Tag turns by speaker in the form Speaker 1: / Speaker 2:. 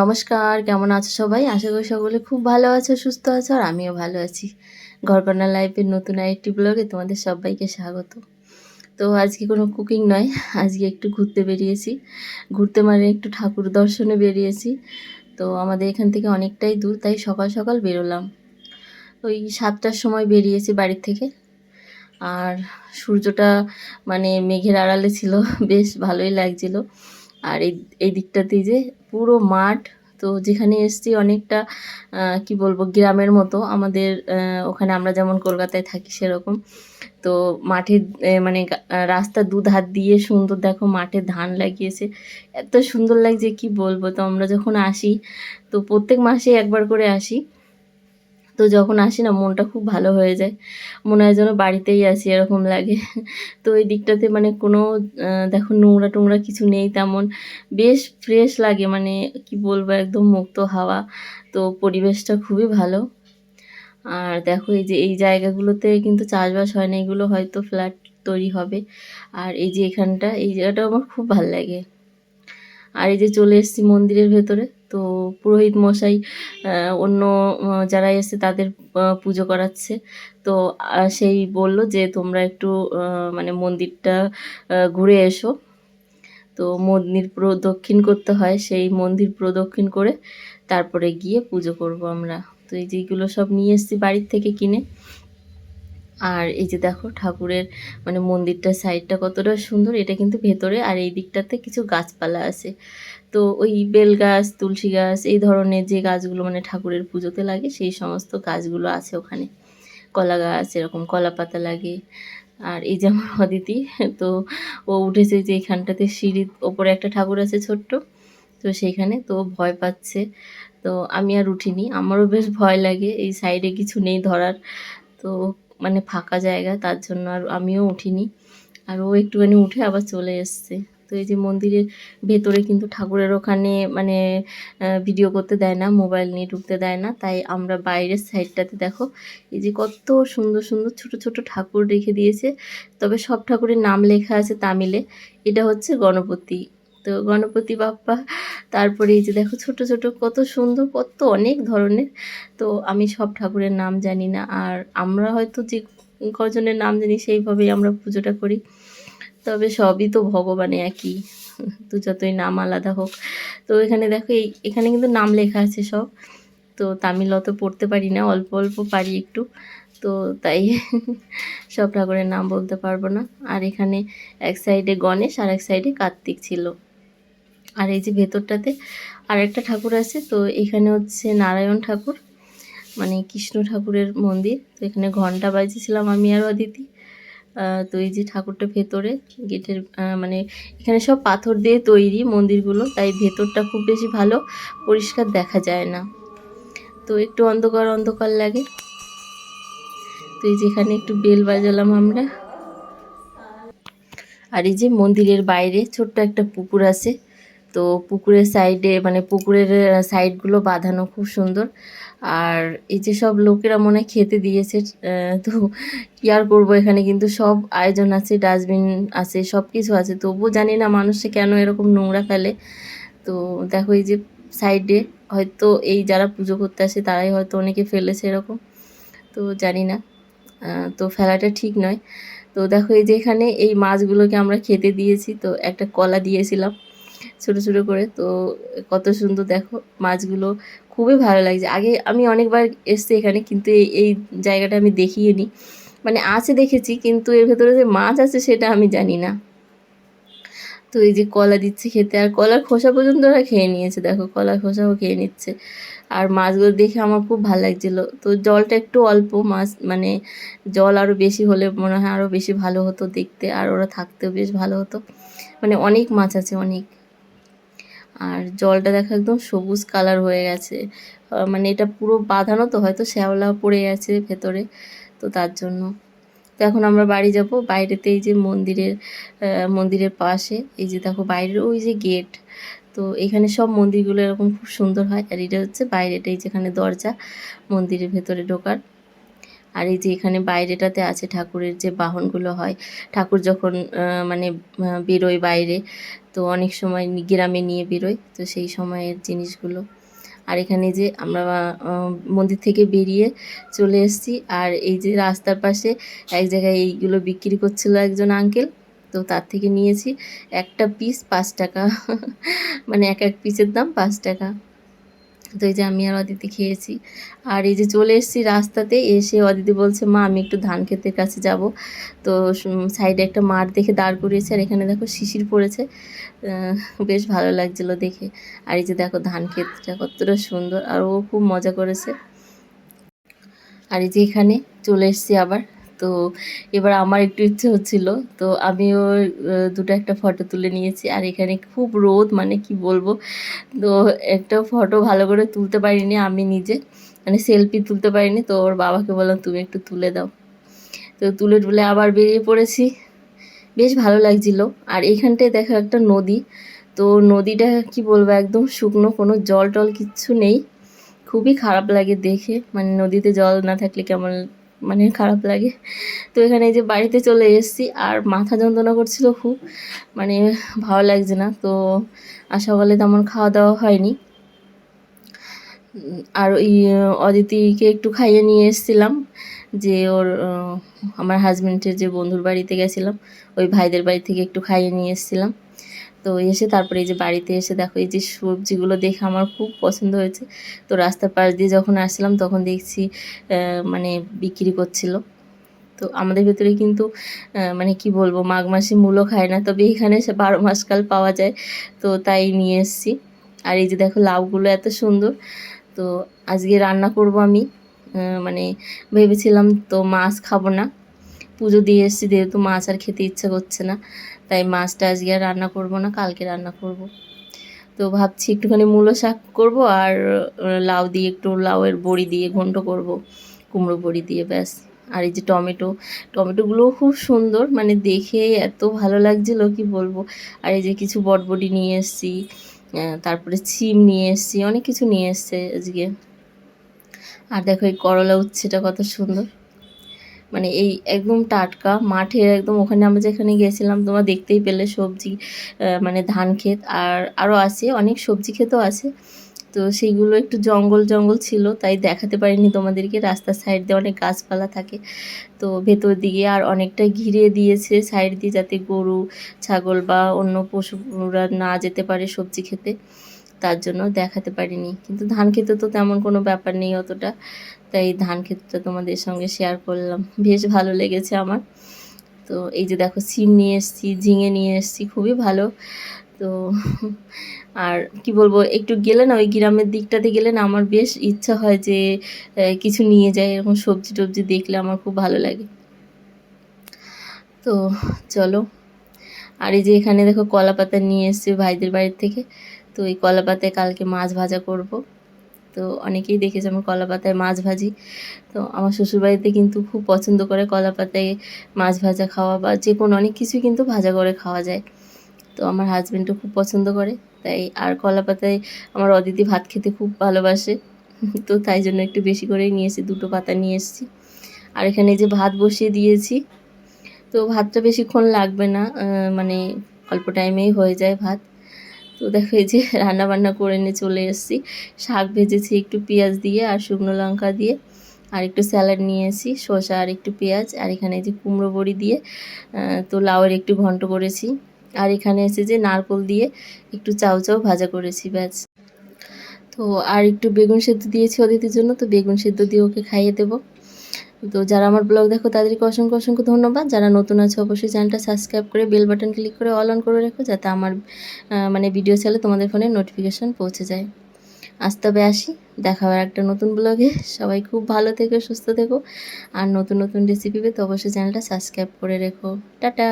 Speaker 1: নমস্কার, কেমন আছো সবাই? আশা করি সকলে খুব ভালো আছো, সুস্থ আছো, আর আমিও ভালো আছি। ঘরকন্যা লাইফের নতুন আরেকটি ব্লগে তোমাদের সবাইকে স্বাগত। তো আজকে কোনো কুকিং নয়, আজকে একটু ঘুরতে বেরিয়েছি। ঘুরতে মানে একটু ঠাকুর দর্শনে বেরিয়েছি। তো আমাদের এখান থেকে অনেকটাই দূর, তাই সকাল সকাল বেরোলাম। ওই সাতটার সময় বেরিয়েছি বাড়ির থেকে। আর সূর্যটা মানে মেঘের আড়ালে ছিল, বেশ ভালোই লাগছিল। আর এই এই দিকটাতেই যে পুরো মাঠ। তো যেখানে এসছি অনেকটা কি বলব, গ্রামের মতো। আমাদের ওখানে আমরা যেমন কলকাতায় থাকি সেরকম। তো মাঠে মানে রাস্তা দুধার দিয়ে সুন্দর দেখো মাঠে ধান লাগিয়েছে। এত সুন্দর লাগছে, কি বলব? তো আমরা যখন আসি, তো প্রত্যেক মাসে একবার করে আসি। তো যখন আসি না, মনটা খুব ভালো হয়ে যায়। মনে হয় যেন বাড়িতেই আসি এরকম লাগে। তো এই দিকটাতে মানে কোনো দেখো নোংরা টোংরা কিছু নেই তেমন। বেশ ফ্রেশ লাগে মানে কি বলব, একদম মুক্ত হাওয়া। তো পরিবেশটা খুবই ভালো। আর দেখো এই যে, এই জায়গাগুলোতে কিন্তু চাষবাস হয় না, এগুলো হয়তো ফ্ল্যাট তৈরি হবে। আর এই যে এখানটা, এই জায়গাটা আমার খুব ভালো লাগে। আর এই যে চলে এসেছি মন্দিরের ভেতরে, তো পুরোহিত মশাই অন্য যারা এসে তাদের পুজো করাচ্ছে। তো সেই বলল যে তোমরা একটু মানে মন্দিরটা ঘুরে এসো। তো মন্দির প্রদক্ষিণ করতে হয়, সেই মন্দির প্রদক্ষিণ করে তারপরে গিয়ে পুজো করব আমরা। তো এই যেগুলো সব নিয়ে এসেছি বাড়ির থেকে কিনে আর এই যে দেখো ঠাকুরের মানে মন্দিরটার সাইডটা কতটা সুন্দর, এটা কিন্তু ভেতরে আর এই দিকটাতে কিছু গাছপালা আছে। তো ওই বেল গাছ তুলসী গাছ, এই ধরনের যে গাছগুলো মানে ঠাকুরের পুজোতে লাগে, সেই সমস্ত গাছগুলো আছে ওখানে। কলা গাছ, এরকম কলা পাতা লাগে। আর এই যে আমার অদিতি, তো ও উঠেছে যে এখানটাতে সিঁড়ির ওপরে একটা ঠাকুর আছে ছোট্ট, তো সেইখানে তো ভয় পাচ্ছে। তো আমি আর উঠিনি, আমারও বেশ ভয় লাগে, এই সাইডে কিছু নেই ধরার। তো মানে ফাঁকা জায়গা, তার জন্য আর আমিও উঠিনি। আর ও একটুখানি উঠে আবার চলে এসছে। তো এই যে মন্দিরের ভেতরে কিন্তু ঠাকুরের ওখানে মানে ভিডিও করতে দেয় না মোবাইল নিয়ে ঢুকতে দেয় না। তাই আমরা বাইরের সাইডটাতে দেখো, এই যে কত সুন্দর সুন্দর ছোট ছোট ঠাকুর রেখে দিয়েছে। তবে সব ঠাকুরের নাম লেখা আছে তামিলে। এটা হচ্ছে গণপতি। তো গণপতি বাপ্পা, তারপরে এই যে দেখো ছোট ছোট কত সুন্দর, কত অনেক ধরনের। তো আমি সব ঠাকুরের নাম জানি না, আর আমরা হয়তো যে কজনের নাম জানি সেইভাবেই আমরা পুজোটা করি। তবে সবই তো ভগবানে একই, তো যতই নাম আলাদা হোক। তো এখানে দেখো এই, এখানে কিন্তু নাম লেখা আছে সব। তো তামিল অত পড়তে পারি না, অল্প অল্প পারি একটু। তো তাই সব ঠাকুরের নাম বলতে পারব না। আর এখানে এক সাইডে গণেশ, আর এক সাইডে কার্তিক ছিল। আর এই যে ভেতরটাতে আর একটা ঠাকুর আছে, তো এখানে হচ্ছে নারায়ণ ঠাকুর মানে কৃষ্ণ ঠাকুরের মন্দির। তো এখানে ঘণ্টা বাজিয়েছিলাম আমি আর অদিতি। তো এই যে ঠাকুরটা ভেতরে, গেটের মানে এখানে সব পাথর দিয়ে তৈরি মন্দিরগুলো, তাই ভেতরটা খুব বেশি ভালো পরিষ্কার দেখা যায় না। তো একটু অন্ধকার অন্ধকার লাগে। তো এই যেখানে একটু বেল বাজালাম আমরা। আর এই যে মন্দিরের বাইরে ছোট্ট একটা পুকুর আছে তো পুকুরের সাইডে মানে পুকুরের সাইডগুলো বাঁধানো খুব সুন্দর। আর এই যে সব লোকেরা মনে খেতে দিয়েছে তো কী আর করব এখানে? কিন্তু সব আয়োজন আছে ডাস্টবিন আছে সব কিছু আছে। তবুও জানি না মানুষে কেন এরকম নোংরা ফেলে। তো দেখো এই যে সাইডে হয়তো এই যারা পুজো করতে আসে, তারাই হয়তো অনেকে ফেলেছে এরকম। তো জানি না তো ফেলাটা ঠিক নয়। তো দেখো এই যে এখানে এই মাছগুলোকে আমরা খেতে দিয়েছি। তো একটা কলা দিয়েছিলাম। ছোট ছোট করে। তো কত সুন্দর দেখো মাছগুলো, খুবই ভালো লাগছে। আগে আমি অনেকবার এসছি এখানে, কিন্তু এই এই জায়গাটা আমি দেখিয়ে নি মানে আছে দেখেছি, কিন্তু এর ভেতরে যে মাছ আছে সেটা আমি জানি না। তো এই যে কলা দিচ্ছে খেতে, আর কলার খোসা পর্যন্ত ওরা খেয়ে নিয়েছে, দেখো কলার খোসাও খেয়ে নিচ্ছে। আর মাছগুলো দেখে আমার খুব ভালো লাগছিল। তো জলটা একটু অল্প, মাছ মানে জল আরও বেশি হলে মনে হয় আরও বেশি ভালো হতো দেখতে, আর ওরা থাকতেও বেশ ভালো হতো। মানে অনেক মাছ আছে, অনেক। আর জলটা দেখো একদম সবুজ কালার হয়ে গেছে। মানে এটা পুরো বাঁধানো তো, হয়তো শ্যাওলা পড়ে গেছে ভেতরে, তো তার জন্য। তো এখন আমরা বাড়ি যাব, বাইরেতে এই যে মন্দিরের মন্দিরের পাশে। এই যে দেখো বাইরের ওই যে গেট তো এখানে সব মন্দিরগুলো এরকম খুব সুন্দর হয়। আর এটা হচ্ছে বাইরেটাই যেখানে দরজা, মন্দিরের ভেতরে ঢোকার। আর এই যে এখানে বাইরেটাতে আছে ঠাকুরের যে বাহনগুলো হয়। ঠাকুর যখন মানে বেরোয় বাইরে তো অনেক সময় গ্রামে নিয়ে বেরোয় তো সেই সময়ের জিনিসগুলো। আর এখানে যে আমরা মন্দির থেকে বেরিয়ে চলে এসেছি, আর এই যে রাস্তার পাশে এক জায়গায় এইগুলো বিক্রি করছিল একজন আঙ্কেল তো তার থেকে নিয়েছি একটা পিস পাঁচ টাকা। মানে এক এক পিসের দাম পাঁচ টাকা। তো এই যে আমি আর অদিতি খেয়েছি। আর এই যে চলে এসেছি রাস্তাতে, এসে অদিতি বলছে, মা, আমি একটু ধান ক্ষেতের কাছে যাব। তো সাইডে একটা মাঠ দেখে দাঁড় করিয়েছে, আর এখানে দেখো শিশির পড়েছে। বেশ ভালো লাগছিল দেখে। আর এই যে দেখো ধান ক্ষেতটা কতটা সুন্দর, আর ও খুব মজা করেছে। আর এই যে এখানে চলে এসেছি আবার। তো এবার আমার একটু ইচ্ছে হচ্ছিল। তো আমিও দুটো একটা ফটো তুলে নিয়েছি আর এখানে খুব রোদ মানে কি বলব? তো একটা ফটো ভালো করে তুলতে পারিনি আমি নিজে মানে সেলফি তুলতে পারিনি। তো ওর বাবাকে বললাম, তুমি একটু তুলে দাও। তো তুলে টুলে আবার বেরিয়ে পড়েছি। বেশ ভালো লাগছিল। আর এইখানটায় দেখা একটা নদী। তো নদীটা কি বলব, একদম শুকনো, কোনো জল টল কিচ্ছু নেই। খুবই খারাপ লাগে দেখে। মানে নদীতে জল না থাকলে কেমন মানে খারাপ লাগে। তো এখানে এই যে বাড়িতে চলে এসেছি আর মাথা যন্ত্রণা করছিল খুব মানে ভালো লাগছে না। তো আর তেমন খাওয়া দাওয়া হয়নি। আর ওই অদিতিকে একটু খাইয়ে নিয়ে এসেছিলাম যে ওর আমার হাজব্যান্ডের যে বন্ধুর বাড়িতে গেছিলাম, ওই ভাইদের বাড়ি থেকে একটু খাইয়ে নিয়ে এসেছিলাম। তো এসে তারপরে এই যে বাড়িতে এসে দেখো এই যে সবজিগুলো দেখে আমার খুব পছন্দ হয়েছে। তো রাস্তার পাশ দিয়ে যখন আসলাম তখন দেখছি মানে বিক্রি করছিল। তো আমাদের ভেতরে কিন্তু মানে কি বলব, মাঘ মাসে মূলো খায় না, তবে এখানে সে বারো মাসকাল পাওয়া যায়। তো তাই নিয়ে এসেছি। আর এই যে দেখো লাউগুলো এত সুন্দর। তো আজকে রান্না করব আমি। মানে ভেবেছিলাম তো মাছ খাব না। পুজো দিয়ে এসেছি, যেহেতু মাছ আর খেতে ইচ্ছা করছে না, তাই মাছটা আজকে আর রান্না করব না, কালকে রান্না করব। তো ভাবছি একটুখানি মূলো শাক করব আর লাউ দিয়ে একটু লাউয়ের বড়ি দিয়ে ঘন্ট করব, কুমড়ো বড়ি দিয়ে ব্যাস। আর এই যে টমেটো, টমেটোগুলোও খুব সুন্দর মানে দেখে এত ভালো লাগছিল, কি বলব। আর এই যে কিছু বটবটি নিয়ে এসেছি তারপরে সিম নিয়ে এসেছি, অনেক কিছু নিয়ে এসছে আজকে। আর দেখো এই করলা উচ্ছেটা কত সুন্দর। মানে এই একদম টাটকা মাঠে একদম ওখানে আমরা যেখানে গিয়েছিলাম, তোমরা দেখতেই পেলে সবজি মানে ধান ক্ষেত আর আরও আছে, অনেক সবজি ক্ষেতও আছে। তো সেইগুলো একটু জঙ্গল জঙ্গল ছিল, তাই দেখাতে পারিনি তোমাদেরকে। রাস্তার সাইড দিয়ে অনেক গাছপালা থাকে। তো ভেতর দিকে আর অনেকটা ঘিরে দিয়েছে সাইড দিয়ে যাতে গরু, ছাগল বা অন্য পশুরা না যেতে পারে সবজি খেতে। তার জন্য দেখাতে পারিনি। কিন্তু ধান খেতে তো তেমন কোনো ব্যাপার নেই অতটা। তাই ধান ক্ষেতটা তোমাদের সঙ্গে শেয়ার করলাম। বেশ ভালো লেগেছে আমার। তো এই যে দেখো, সিম নিয়ে এসেছি, ঝিঙে নিয়ে এসেছি, খুবই ভালো। তো আর কি বলব, একটু গেলে না ওই গ্রামের দিকটাতে গেলে না আমার বেশ ইচ্ছা হয় যে কিছু নিয়ে যাই, এরকম সবজি টবজি দেখলে আমার খুব ভালো লাগে। তো চলো। আর এই যে এখানে দেখো কলা পাতা নিয়ে এসেছি ভাইদের বাড়ির থেকে। তো এই কলা পাতায় কালকে মাছ ভাজা করব। তো অনেকেই দেখেছে আমার কলা পাতায় মাছ ভাজি। তো আমার শ্বশুরবাড়িতে কিন্তু খুব পছন্দ করে কলা পাতায় মাছ ভাজা খাওয়া বা যে কোনো অনেক কিছুই কিন্তু ভাজা করে খাওয়া যায়। তো আমার হাজব্যান্ডও খুব পছন্দ করে, তাই আর কলা পাতায় আমার অদিতি ভাত খেতে খুব ভালোবাসে। তো তাই জন্য একটু বেশি করেই নিয়ে এসেছি দুটো পাতা নিয়ে এসেছি। আর এখানে যে ভাত বসিয়ে দিয়েছি, তো ভাতটা বেশিক্ষণ লাগবে না মানে অল্প টাইমেই হয়ে যায় ভাত। তো দেখো এই যে রান্না বান্না করে নিয়ে চলে এসেছি। শাক ভেজেছি একটু পেঁয়াজ দিয়ে আর শুকনো লঙ্কা দিয়ে। আর একটু স্যালাড নিয়ে এসেছি, শসা আর একটু পেঁয়াজ। আর এখানে যে কুমড়ো বড়ি দিয়ে তো লাউয়ের একটু ঘন্ট করেছি। আর এখানে এসে যে নারকোল দিয়ে একটু চাউ চাউ ভাজা করেছি, ব্যাস। তো আর একটু বেগুন সেদ্ধ দিয়েছি অদিতির জন্য, তো বেগুন সেদ্ধ দিয়ে ওকে খাইয়ে দেবো। তো যারা আমার ব্লগ দেখো, তাদেরকে অসংখ্য অসংখ্য ধন্যবাদ। যারা নতুন আছে, অবশ্যই চ্যানেলটা সাবস্ক্রাইব করে বেল বাটন ক্লিক করে অল অন করে রেখো, যাতে আমার মানে ভিডিও চাইলে তোমাদের ফোনে নোটিফিকেশন পৌঁছে যায়। আজ তবে আসি, দেখা হবে একটা নতুন ব্লগে সবাই খুব ভালো থেকো, সুস্থ থেকো। আর নতুন নতুন রেসিপি পেতে অবশ্যই চ্যানেলটা সাবস্ক্রাইব করে রেখো। টাটা!